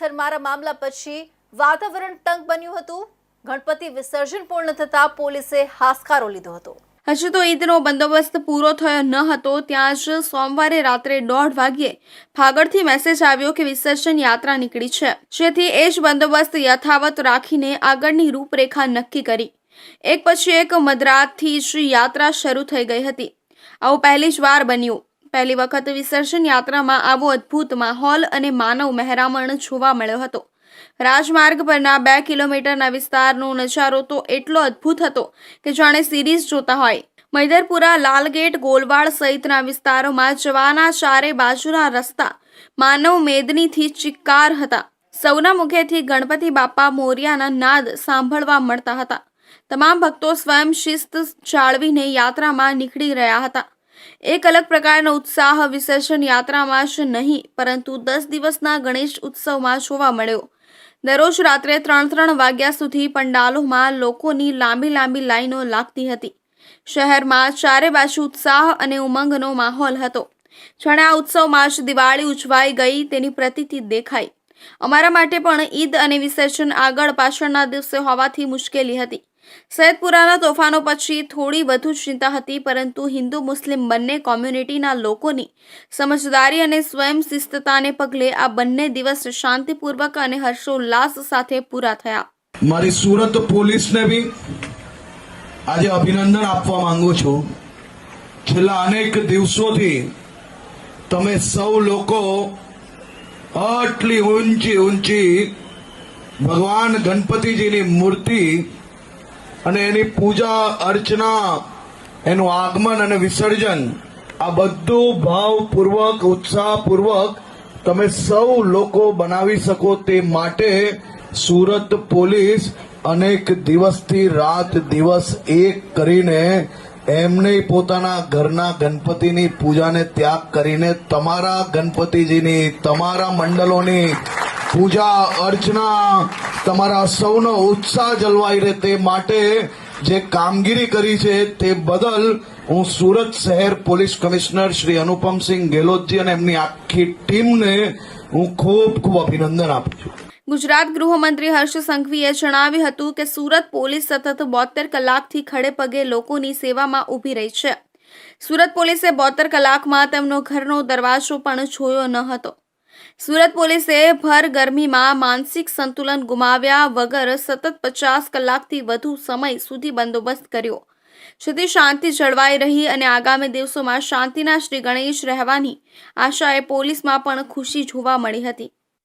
પથ્થરમારા મામલા પછી વાતાવરણ તંગ બન્યું હતું. ગણપતિ વિસર્જન પૂર્ણ થતા પોલીસે હાસકારો લીધો હતો. હજુ તો ઈદનો બંદોબસ્ત પૂરો થયો ન હતો, ત્યાં જ સોમવારે રાત્રે દોઢ વાગ્યે ફાગડથી મેસેજ આવ્યો કે વિસર્જન યાત્રા નીકળી છે. જેથી એ જ બંદોબસ્ત યથાવત રાખીને આગળની રૂપરેખા નક્કી કરી. એક પછી એક મધરાતથી જ યાત્રા શરૂ થઈ ગઈ હતી. આવું પહેલી જ વાર બન્યું. પહેલી વખત વિસર્જન યાત્રામાં આવો અદ્ભુત માહોલ અને માનવ મહેરામણ જોવા મળ્યો હતો. રાજમાર્ગ પરના બે કિલોમીટરના વિસ્તારનો નજારો તો એટલો અદ્ભુત હતો કે જાણે સિરીઝ જોતા હોય. મૈદરપુરા, લાલગેટ, ગોલવાડ સહિતના વિસ્તારોમાં જવાના ચારે બાજુના રસ્તા માનવ મેદનીથી ચિક્કાર હતા. સૌના મુખેથી ગણપતિ બાપા મોરિયાના નાદ સાંભળવા મળતા હતા. તમામ ભક્તો સ્વયં શિસ્ત જાળવીને યાત્રામાં નીકળી રહ્યા હતા. એક અલગ પ્રકારનો ઉત્સાહ, વિસર્જન યાત્રામાં જ નહીં, પરંતુ દસ દિવસના ગણેશ ઉત્સવમાં જોવા મળ્યો. દરરોજ રાત્રે ત્રણ ત્રણ વાગ્યા સુધી પંડાલોમાં લોકોની લાંબી લાંબી લાઈનો લાગતી હતી. શહેરમાં ચારે બાજુ ઉત્સાહ અને ઉમંગનો માહોલ હતો. જાણે આ ઉત્સવમાં જ દિવાળી ઉજવાઈ ગઈ તેની પ્રતિતિ દેખાઈ. અમારા માટે પણ ઈદ અને વિસર્જન આગળ પાછળના દિવસે હોવાથી મુશ્કેલી હતી. સૈયદપુરાના તોફાનો પછી થોડી વધુ ચિંતા હતી, પરંતુ હિન્દુ મુસ્લિમ બંને કોમ્યુનિટીના લોકોની સમજદારી અને સ્વયંશિસ્તતાને પગલે આ બંને દિવસ શાંતિપૂર્વક અને હર્ષોલ્લાસ સાથે પૂરા થયા. મારી સુરત પોલીસને બી આજે અભિનંદન આપવા માંગુ છું. છેલ્લા અનેક દિવસોથી તમે સૌ લોકો આટલી ઊંચી ઊંચી ભગવાન ગણપતિજીની મૂર્તિ અને એની પૂજા, અર્ચના, એનું આગમન અને વિસર્જન, આ બધું ભાવપૂર્વક, ઉત્સાહપૂર્વક તમે સૌ લોકો બનાવી શકો તે માટે સુરત પોલીસ અનેક દિવસથી રાત દિવસ એક કરીને એમને પોતાના ઘરના ગણપતિની પૂજાને ત્યાગ કરીને તમારા ગણપતિજીની, તમારા મંડળોની પૂજા, અર્ચના, તમારા સૌનો ઉત્સાહ જળવાઈ રહે તે માટે જે કામગીરી કરી છે તે બદલ હું સુરત શહેર પોલીસ કમિશનર શ્રી અનુપમસિંહ ગેહલોતજી અને એમની આખી ટીમને હું ખૂબ ખૂબ અભિનંદન આપું છું. ગુજરાત ગૃહમંત્રી હર્ષ સંઘવીએ જણાવ્યું હતું કે સુરત પોલીસ સતત બોતેર કલાકથી ખડે પગે લોકોની સેવામાં ઊભી રહી છે. સુરત પોલીસે બોતેર કલાકમાં તેમનો ઘરનો દરવાજો પણ જોયો ન હતો. સુરત પોલીસે ભર ગરમીમાં માનસિક સંતુલન ગુમાવ્યા વગર સતત પચાસ કલાકથી વધુ સમય સુધી બંદોબસ્ત કર્યો. છતી શાંતિ જળવાઈ રહી અને આગામી દિવસોમાં શાંતિના શ્રી ગણેશ રહેવાની આશાએ પોલીસમાં પણ ખુશી જોવા મળી હતી.